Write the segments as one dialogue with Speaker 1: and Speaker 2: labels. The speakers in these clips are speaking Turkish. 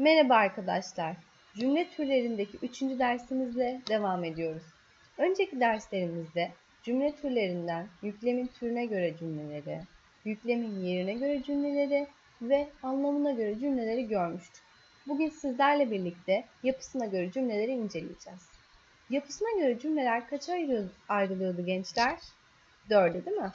Speaker 1: Merhaba arkadaşlar. Cümle türlerindeki 3. dersimizle devam ediyoruz. Önceki derslerimizde cümle türlerinden yüklemin türüne göre cümleleri, yüklemin yerine göre cümleleri ve anlamına göre cümleleri görmüştük. Bugün sizlerle birlikte yapısına göre cümleleri inceleyeceğiz. Yapısına göre cümleler kaça ayrılıyordu gençler? Dörde değil mi?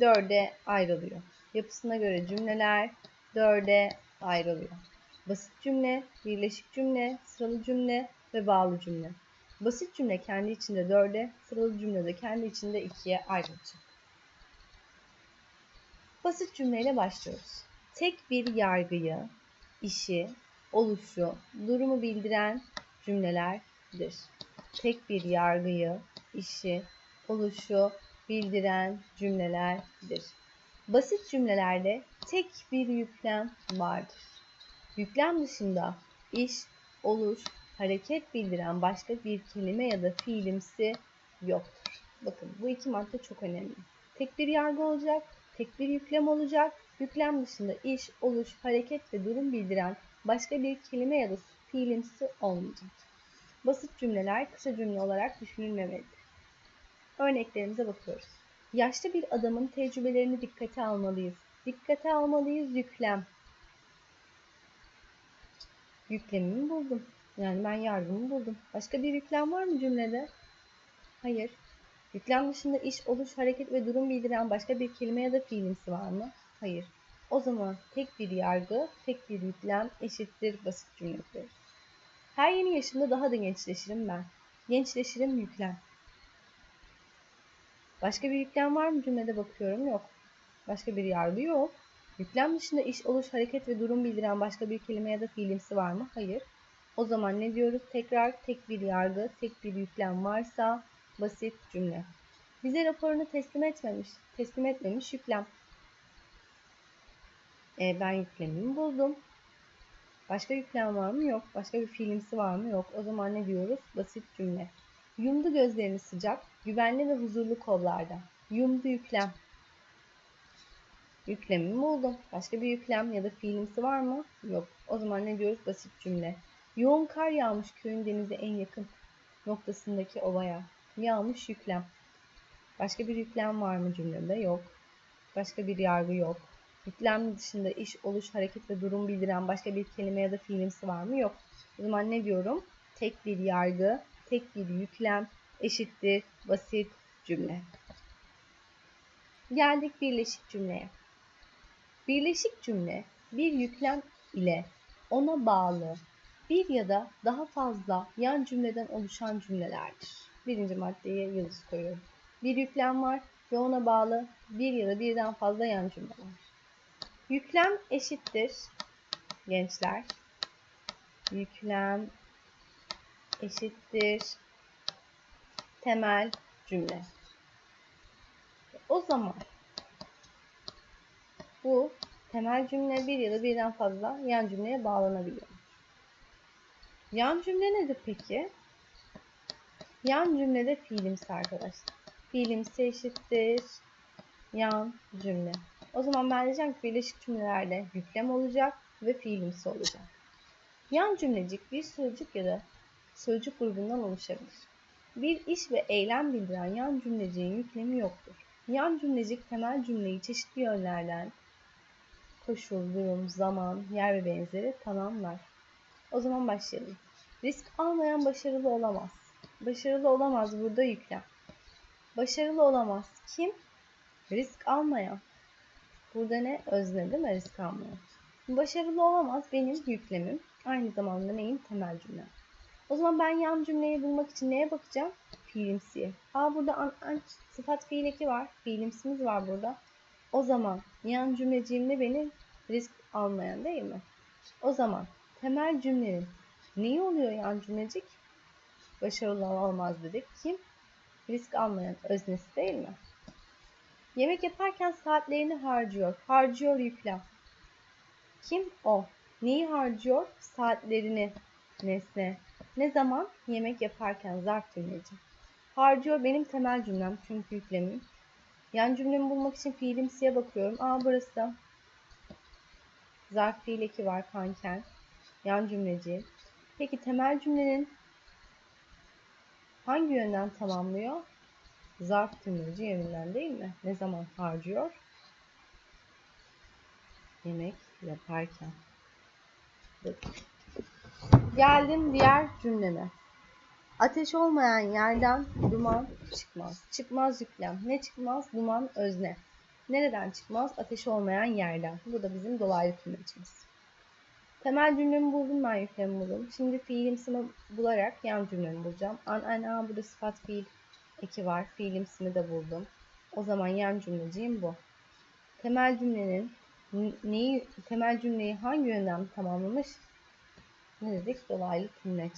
Speaker 1: Dörde ayrılıyor. Yapısına göre cümleler dörde ayrılıyor. Basit cümle, birleşik cümle, sıralı cümle ve bağlı cümle. Basit cümle kendi içinde dörde, sıralı cümle de kendi içinde ikiye ayrılacak. Basit cümleyle başlıyoruz. Tek bir yargıyı, işi, oluşu, durumu bildiren cümlelerdir. Tek bir yargıyı, işi, oluşu bildiren cümlelerdir. Basit cümlelerde tek bir yüklem vardır. Yüklem dışında iş, oluş, hareket bildiren başka bir kelime ya da fiilimsi yoktur. Bakın bu iki madde çok önemli. Tek bir yargı olacak, tek bir yüklem olacak. Yüklem dışında iş, oluş, hareket ve durum bildiren başka bir kelime ya da fiilimsi olmayacak. Basit cümleler kısa cümle olarak düşünülmemelidir. Örneklerimize bakıyoruz. Yaşlı bir adamın tecrübelerini dikkate almalıyız. Dikkate almalıyız yüklem. Yüklemimi buldum. Yani ben yardımı buldum. Başka bir yüklem var mı cümlede? Hayır. Yüklem dışında iş, oluş, hareket ve durum bildiren başka bir kelime ya da fiilimsi var mı? Hayır. O zaman tek bir yargı, tek bir yüklem eşittir basit cümledir. Her yeni yaşımda daha da gençleşirim ben. Gençleşirim yüklem. Başka bir yüklem var mı cümlede bakıyorum? Yok. Başka bir yargı yok. Yüklem dışında iş, oluş, hareket ve durum bildiren başka bir kelime ya da fiilimsi var mı? Hayır. O zaman ne diyoruz? Tekrar tek bir yargı, tek bir yüklem varsa basit cümle. Bize raporunu teslim etmemiş, teslim etmemiş yüklem. E, ben yüklemimi buldum. Başka yüklem var mı? Yok. Başka bir fiilimsi var mı? Yok. O zaman ne diyoruz? Basit cümle. Yumdu gözlerini sıcak, güvenli ve huzurlu kollarda. Yumdu yüklem. Yüklemimi buldum. Başka bir yüklem ya da fiilimsi var mı? Yok. O zaman ne diyoruz? Basit cümle. Yoğun kar yağmış köyün denize en yakın noktasındaki ovaya. Yağmış yüklem. Başka bir yüklem var mı cümlede? Yok. Başka bir yargı yok. Yüklem dışında iş, oluş, hareket ve durum bildiren başka bir kelime ya da fiilimsi var mı? Yok. O zaman ne diyorum? Tek bir yargı, tek bir yüklem eşittir basit cümle. Geldik birleşik cümleye. Birleşik cümle bir yüklem ile ona bağlı bir ya da daha fazla yan cümleden oluşan cümlelerdir. Birinci maddeye yıldız koyuyorum. Bir yüklem var ve ona bağlı bir ya da birden fazla yan cümle var. Yüklem eşittir gençler. Yüklem eşittir temel cümle. O zaman bu temel cümle bir ya da birden fazla yan cümleye bağlanabiliyor. Yan cümle nedir peki? Yan cümlede fiilimsi arkadaşlar. Fiilimsi eşittir yan cümle. O zaman ben diyeceğim ki birleşik cümlelerde yüklem olacak ve fiilimsi olacak. Yan cümlecik bir sözcük ya da sözcük grubundan oluşabilir. Bir iş ve eylem bildiren yan cümleciğin yüklemi yoktur. Yan cümlecik temel cümleyi çeşitli yönlerden koşul, durum, zaman, yer ve benzeri tamamlar. O zaman başlayalım. Risk almayan başarılı olamaz. Başarılı olamaz burada yüklem. Başarılı olamaz. Kim? Risk almayan. Burada ne? Özne değil mi? Risk almayan. Başarılı olamaz benim yüklemim. Aynı zamanda neyim? Temel cümlem. O zaman ben yan cümleyi bulmak için neye bakacağım? Fiilimsiye. Aa burada an, an, sıfat fiil eki var. Fiilimsimiz var burada. O zaman yan cümleciğimde benim risk almayan değil mi? O zaman temel cümlenin neyi oluyor yan cümlecik? Başarılı olmaz dedik. Kim? Risk almayan öznesi değil mi? Yemek yaparken saatlerini harcıyor. Harcıyor yüklem. Kim? O. Neyi harcıyor? Saatlerini. Nesne. Ne zaman? Yemek yaparken zarf cümleci. Harcıyor benim temel cümlem çünkü yüklemim. Yan cümlemi bulmak için fiilimsiye bakıyorum. Aa burası. Zarf fiil eki var kanken. Yan cümleci. Peki temel cümlenin hangi yönden tamamlıyor? Zarf tümleci yönünden değil mi? Ne zaman harcıyor? Yemek yaparken. Geldim diğer cümleme. Ateş olmayan yerden duman çıkmaz. Çıkmaz yüklem. Ne çıkmaz? Duman özne. Nereden çıkmaz? Ateş olmayan yerden. Bu da bizim dolaylı tümlecimiz. Temel cümlemi buldum ben yüklemi buldum. Şimdi fiilimsimi bularak yan cümlemi bulacağım. An, an, a burada sıfat fiil eki var. Fiilimsimi de buldum. O zaman yan cümleciğim bu. Temel cümlenin neyi, temel cümleyi hangi yönden tamamlamış? Ne dedik? Dolaylı tümleç.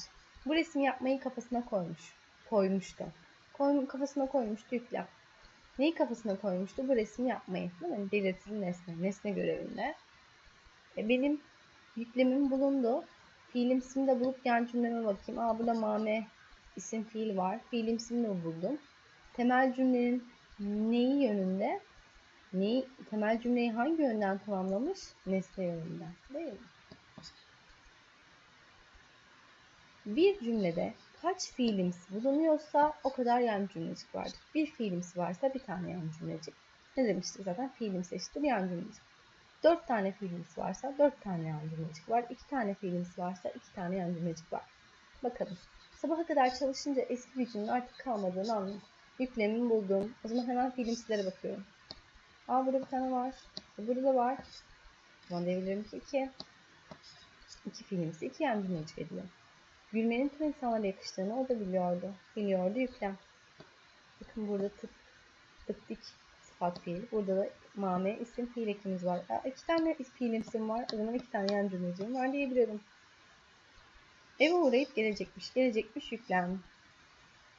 Speaker 1: Bu resmi yapmayı kafasına koymuş. Koymuştu. Koy, kafasına koymuştu yüklem. Neyi kafasına koymuştu? Bu resmi yapmayı. Değil mi? Belirtili nesne. Nesne görevinde. E benim yüklemim bulundu. Fiilimsimi de bulup yan cümleme bakayım. Aa burada mame isim fiil var. Fiilimsimi de buldum. Temel cümlenin neyi yönünde? Neyi, temel cümleyi hangi yönden tamamlamış? Nesne yönünden. Değil mi? Bir cümlede kaç fiilimsi bulunuyorsa o kadar yan cümlecik vardır. Bir fiilimsi varsa bir tane yan cümlecik. Ne demiştik zaten? Fiilimsi eşittir yan cümlecik. Dört tane fiilimsi varsa dört tane yan cümlecik var. İki tane fiilimsi varsa iki tane yan cümlecik var. Bakalım. Sabaha kadar çalışınca eski gücünün artık kalmadığını anladım. Yüklemimi buldum. O zaman hemen fiilimsilere bakıyorum. Aa burada bir tane var. Burada da var. O zaman ki iki. İki fiilimsi, iki yan cümlecik ediyor. Gülmenin tüm insanlara yakıştığını o da biliyordu. Biliyordu yüklem. Bakın burada tıp, tıp dik sıfat fiil. Burada da mame isim fiil ekimiz var. Aa, iki tane fiilimsim var. O zaman iki tane yan cümlecim var diyebilirim. Eve uğrayıp gelecekmiş. Gelecekmiş yüklem.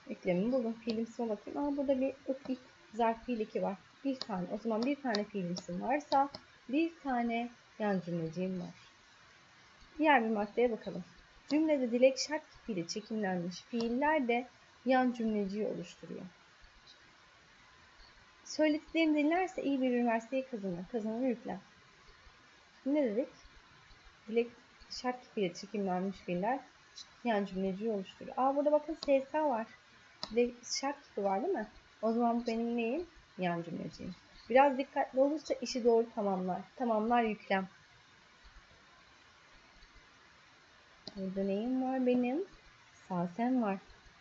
Speaker 1: Yüklemimi buldum. Fiilimsime bakayım. Aa burada bir ık zarf fiil eki var. Bir tane. O zaman bir tane fiilimsim varsa bir tane yan cümleciğim var. Diğer bir maddeye bakalım. Cümlede dilek şart kipiyle çekimlenmiş fiiller de yan cümleciyi oluşturuyor. Söylediklerini dinlerse iyi bir üniversiteyi kazanır. Kazanır yüklem. Ne dedik? Dilek şart kipiyle çekimlenmiş fiiller yan cümleciyi oluşturuyor. Aa burada bakın SK var. Dilek şart kipi var değil mi? O zaman bu benim neyim? Yan cümleciyim. Biraz dikkatli olursa işi doğru tamamlar. Tamamlar yüklem. Burada neyim var benim? Sasem var.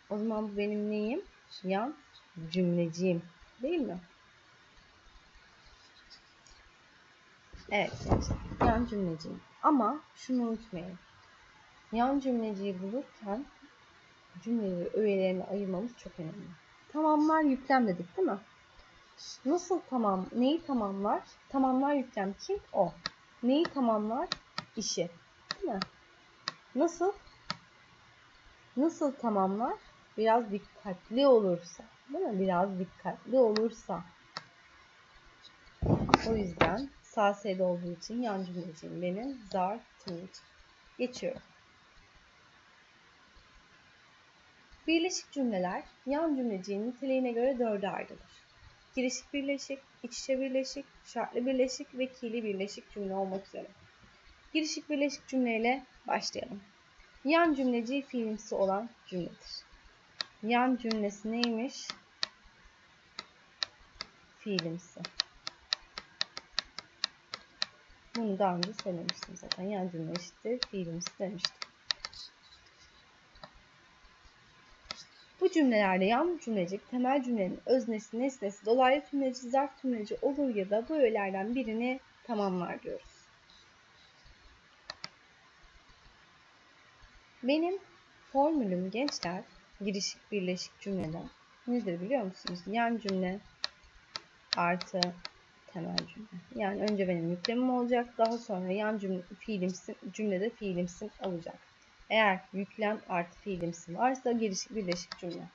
Speaker 1: O zaman bu benim neyim? Yan cümleciyim. Değil mi? Evet. Yan cümleciyim. Ama şunu unutmayın. Yan cümleciyi bulurken cümleleri öğelerine ayırmamız çok önemli. Tamamlar yüklem dedik değil mi? Nasıl tamam? Neyi tamamlar? Tamamlar yüklem kim? O. Neyi tamamlar? İşi. Değil mi? Nasıl? Nasıl tamamlar? Biraz dikkatli olursa. Değil mi? Biraz dikkatli olursa. O yüzden sağ olduğu için yan cümleciyim benim. Zar, tınç. Geçiyorum. Birleşik cümleler yan cümleciğin niteliğine göre dörde ayrılır. Girişik birleşik, iç içe birleşik, şartlı birleşik ve ki'li birleşik cümle olmak üzere. Girişik birleşik cümleyle başlayalım. Yan cümleci fiilimsi olan cümledir. Yan cümlesi neymiş? Fiilimsi. Bunu daha önce söylemiştim zaten. Yan cümle eşittir fiilimsi demiştim. Bu cümlelerde yan cümlecik temel cümlenin öznesi, nesnesi, dolaylı tümleci, zarf tümleci olur ya da bu öğelerden birini tamamlar diyoruz. Benim formülüm gençler girişik birleşik cümleden nedir biliyor musunuz? Yan cümle artı temel cümle. Yani önce benim yüklemim olacak. Daha sonra yan cümle fiilimsin, cümlede fiilimsin olacak. Eğer yüklem artı fiilimsi varsa girişik birleşik cümle.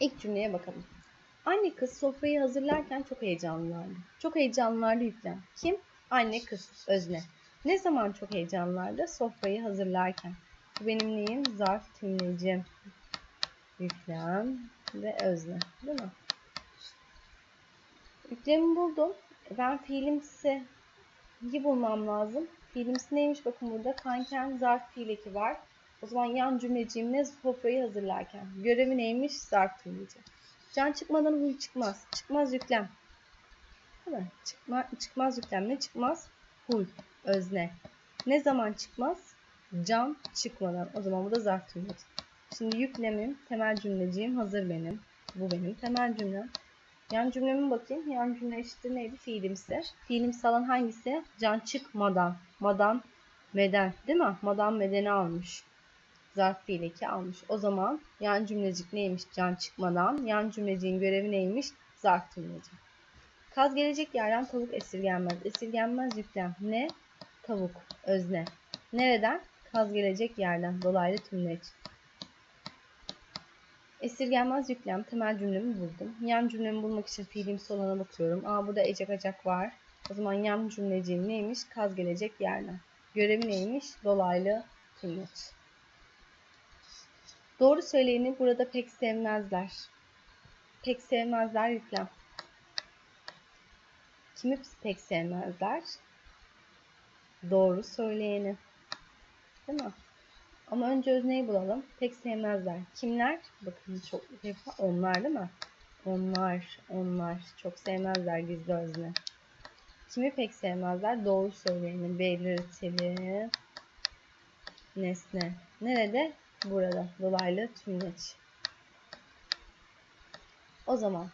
Speaker 1: İlk cümleye bakalım. Anne kız sofrayı hazırlarken çok heyecanlılardı. Çok heyecanlılardı yüklem. Kim? Anne kız. Özne. Ne zaman çok heyecanlılardı? Sofrayı hazırlarken. Bu benim neyim? Zarf tümlecim. Yüklem ve özne. Değil mi? Yüklemi buldum. Ben fiilimsi bulmam lazım. Fiilimsi neymiş? Bakın burada kanken zarf fiil eki var. O zaman yan cümleciğim ne? Sofrayı hazırlarken. Görevi neymiş? Zarf tümleci. Can çıkmadan huy çıkmaz. Çıkmaz yüklem. Değil mi? Çıkma, çıkmaz yüklem ne çıkmaz? Huy. Özne. Ne zaman çıkmaz? Can çıkmadan. O zaman bu da zarf. Şimdi yüklemim, temel cümleciğim hazır benim. Bu benim temel cümlem. Yan cümleme bakayım. Yan cümle eşittir neydi? Fiilimsi. Fiilimsi alan hangisi? Can çıkmadan. Madan meden. Değil mi? Madan medeni almış. Zarf fiil eki almış. O zaman yan cümlecik neymiş? Can çıkmadan. Yan cümleciğin görevi neymiş? Zarf cümleci. Kaz gelecek yerden tavuk esirgenmez. Esirgenmez yüklem. Ne? Tavuk. Özne. Nereden? Kaz gelecek yerden. Dolaylı tümleç. Esirgenmez yüklem. Temel cümlemi buldum. Yan cümlemi bulmak için fiilimsi olana bakıyorum. Aa burada ecek acak var. O zaman yan cümleciğim neymiş? Kaz gelecek yerden. Görevi neymiş? Dolaylı tümleç. Doğru söyleyeni burada pek sevmezler. Pek sevmezler yüklem. Kimi pek sevmezler? Doğru söyleyeni. Değil mi? Ama önce özneyi bulalım. Pek sevmezler. Kimler? Bakın çok defa onlar değil mi? Onlar, onlar. Çok sevmezler gizli özne. Kimi pek sevmezler? Doğru söyleyeni, belirtili nesne. Nerede? Burada. Dolaylı tümleç. O zaman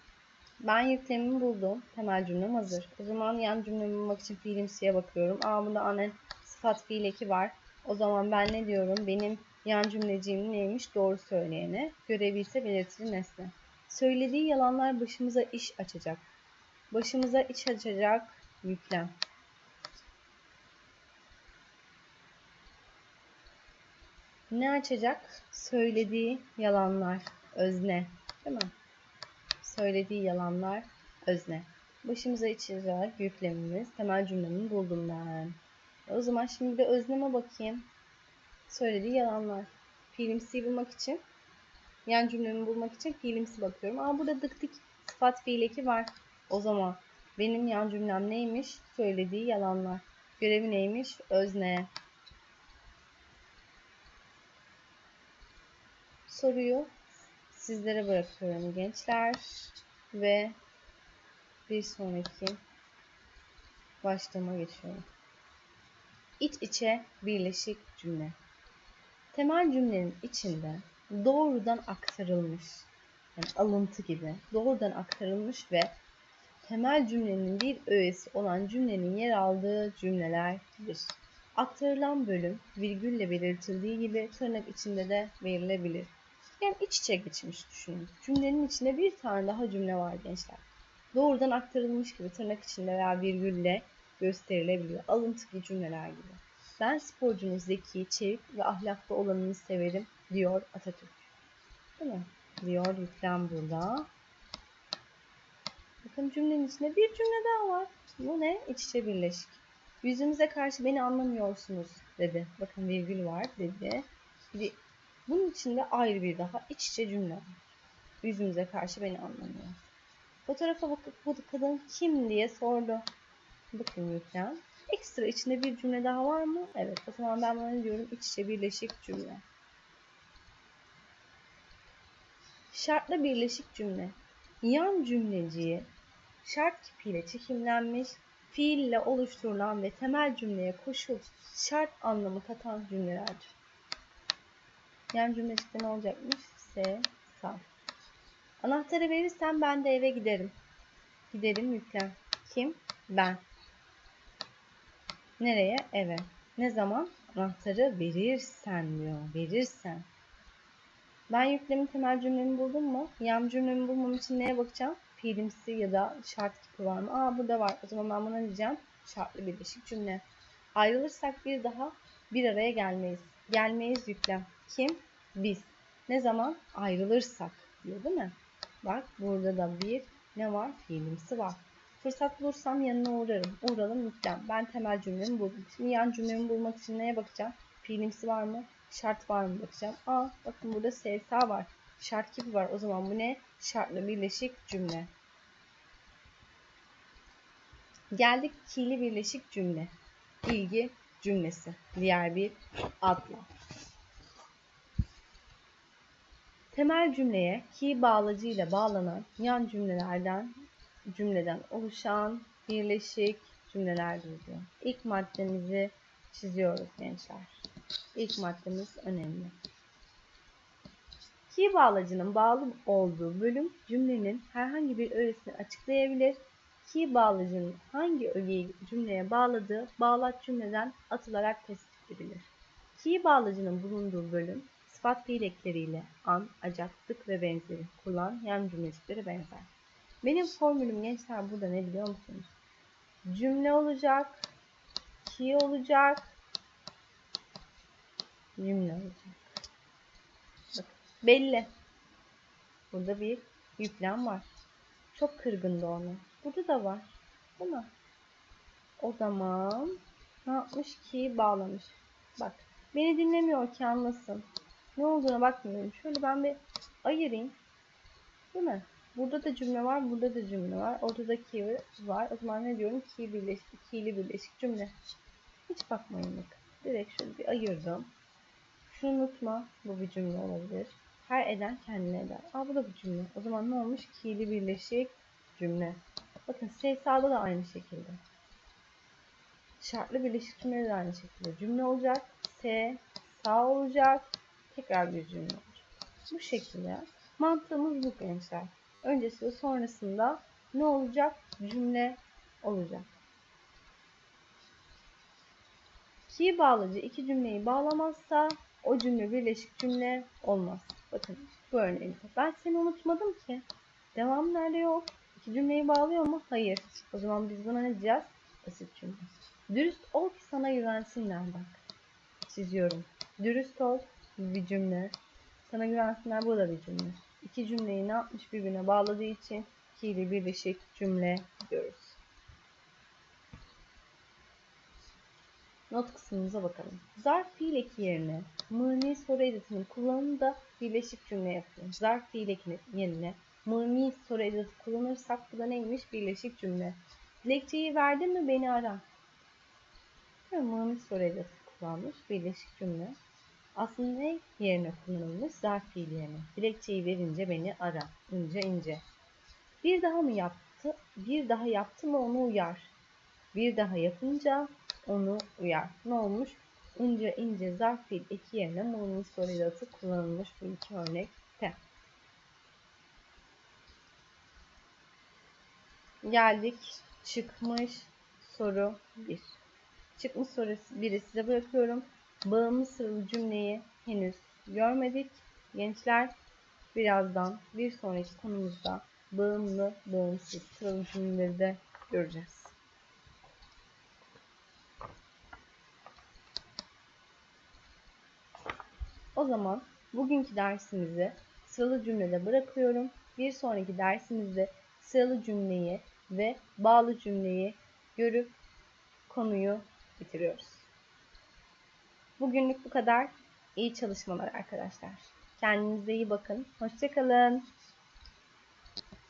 Speaker 1: ben yüklemimi buldum. Temel cümlem hazır. O zaman yan cümlemi bulmak için fiilimsiye bakıyorum. Aa bunda anen sıfat fiil eki var. O zaman ben ne diyorum? Benim yan cümleciğim neymiş? Doğru söyleyene. Görevi ise belirtili nesne. Söylediği yalanlar başımıza iş açacak. Başımıza iş açacak yüklem. Ne açacak? Söylediği yalanlar. Özne. Değil mi? Söylediği yalanlar. Özne. Başımıza içecek yüklemimiz. Temel cümlemi buldum ben. O zaman şimdi de özneme bakayım. Söylediği yalanlar. Fiilimsi bulmak için, yan cümlemi bulmak için fiilimsi bakıyorum. Aa burada dık sıfat fiil eki var. O zaman benim yan cümlem neymiş? Söylediği yalanlar. Görevi neymiş? Özne. Soruyu sizlere bırakıyorum gençler. Ve bir sonraki başlama geçiyorum. İç içe birleşik cümle. Temel cümlenin içinde doğrudan aktarılmış, yani alıntı gibi doğrudan aktarılmış ve temel cümlenin bir öğesi olan cümlenin yer aldığı cümlelerdir. Aktarılan bölüm virgülle belirtildiği gibi tırnak içinde de verilebilir. Yani iç içe geçmiş düşünün. Cümlenin içinde bir tane daha cümle var gençler. Doğrudan aktarılmış gibi tırnak içinde veya virgülle gösterilebiliyor. Alıntılı cümleler gibi. Ben sporcunun zeki, çevik ve ahlaklı olanını severim diyor Atatürk. Değil mi? Diyor yüklem burada. Bakın cümlenin içinde bir cümle daha var. Bu ne? İç içe birleşik. Yüzümüze karşı beni anlamıyorsunuz dedi. Bakın virgül var dedi. Bir, bunun içinde ayrı bir daha iç içe cümle. Yüzümüze karşı beni anlamıyor. Fotoğrafa bakıp bu kadın kim diye sordu. Bakın yüklem. Ekstra içinde bir cümle daha var mı? Evet. O zaman ben buna diyorum? İç içe birleşik cümle. Şartla birleşik cümle. Yan cümleciği şart kipiyle çekimlenmiş, fiille oluşturulan ve temel cümleye koşul şart anlamı katan cümlelerdir. Yan cümlecikte ne olacakmış? S, sağ. Anahtarı verirsen ben de eve giderim. Giderim yüklem. Kim? Ben. Nereye? Eve. Ne zaman? Anahtarı verirsen diyor. Verirsen. Ben yüklemin temel cümlemi buldum mu? Yan cümlemi bulmam için neye bakacağım? Fiilimsi ya da şart kipi var mı? Aa burada var. O zaman ben buna diyeceğim? Şartlı birleşik cümle. Ayrılırsak bir daha bir araya gelmeyiz. Gelmeyiz yüklem. Kim? Biz. Ne zaman? Ayrılırsak diyor değil mi? Bak burada da bir ne var? Fiilimsi var. Fırsat bulursam yanına uğrarım. Uğralım yüklem. Ben temel cümlemi buldum. Şimdi yan cümlemi bulmak için neye bakacağım? Fiilimsi var mı? Şart var mı bakacağım. Aa bakın burada SSA var. Şart kipi var. O zaman bu ne? Şartlı birleşik cümle. Geldik fiili birleşik cümle. İlgi cümlesi. Diğer bir adla. Temel cümleye ki bağlacıyla bağlanan yan cümlelerden cümleden oluşan birleşik cümleler diyor. İlk maddemizi çiziyoruz gençler. İlk maddemiz önemli. Ki bağlacının bağlı olduğu bölüm cümlenin herhangi bir öğesini açıklayabilir. Ki bağlacının hangi ögeyi cümleye bağladığı bağlaç cümleden atılarak tespit edilir. Ki bağlacının bulunduğu bölüm sıfat fiil ekleriyle an, acaktık ve benzeri kullan yan cümlecikleri benzer. Benim formülüm gençler burada ne biliyor musunuz? Cümle olacak, ki olacak, cümle olacak. Bak, belli. Burada bir yüklem var. Çok kırgındı onu. Burada da var. Değil mi? O zaman ne yapmış ki bağlamış. Bak beni dinlemiyor ki anlasın. Ne olduğuna bakmıyorum. Şöyle ben bir ayırayım. Değil mi? Burada da cümle var, burada da cümle var. Ortada ki var. O zaman ne diyorum? Ki birleşik, ikili birleşik cümle. Hiç bakmayın bak. Direkt şöyle bir ayırdım. Şunu unutma. Bu bir cümle olabilir. Her eden kendine eder. Aa bu da bir cümle. O zaman ne olmuş? Ki'li birleşik cümle. Bakın sayısalda da aynı şekilde. Şartlı birleşik cümle de aynı şekilde. Cümle olacak. S, sağ olacak. Tekrar bir cümle olacak. Bu şekilde. Mantığımız bu gençler. Öncesi ve sonrasında ne olacak? Cümle olacak. Ki bağlacı iki cümleyi bağlamazsa o cümle birleşik cümle olmaz. Bakın bu örneğimde. Ben seni unutmadım ki. Devam nerede yok? İki cümleyi bağlıyor mu? Hayır. O zaman biz buna ne diyeceğiz? Basit cümle. Dürüst ol ki sana güvensinler bak. Çiziyorum. Dürüst ol bir cümle. Sana güvensinler bu da bir cümle. İki cümleyi ne yapmış birbirine bağladığı için fiili birleşik cümle diyoruz. Not kısmımıza bakalım. Zarf fiil eki yerine mıni soru edatının kullanımı da birleşik cümle yapıyor. Zarf fiil eki yerine mıni soru edatı kullanırsak bu da neymiş? Birleşik cümle. Dilekçeyi verdin mi beni ara. Mıni soru edatı kullanmış. Birleşik cümle. Aslında ne yerine kullanılmış? Zarf fiil yerine. Dilekçeyi verince beni ara. İnce ince. Bir daha mı yaptı? Bir daha yaptı mı onu uyar. Bir daha yapınca onu uyar. Ne olmuş? İnce ince zarf fiil eki yerine mı'nın solidatı kullanılmış bu iki örnekte. Geldik. Çıkmış soru 1. Çıkmış soru 1'i size bırakıyorum. Bağımlı sıralı cümleyi henüz görmedik. Gençler birazdan bir sonraki konumuzda bağımlı, bağımsız sıralı cümleleri de göreceğiz. O zaman bugünkü dersimizi sıralı cümlede bırakıyorum. Bir sonraki dersimizde sıralı cümleyi ve bağlı cümleyi görüp konuyu bitiriyoruz. Bugünlük bu kadar. İyi çalışmalar arkadaşlar. Kendinize iyi bakın. Hoşçakalın.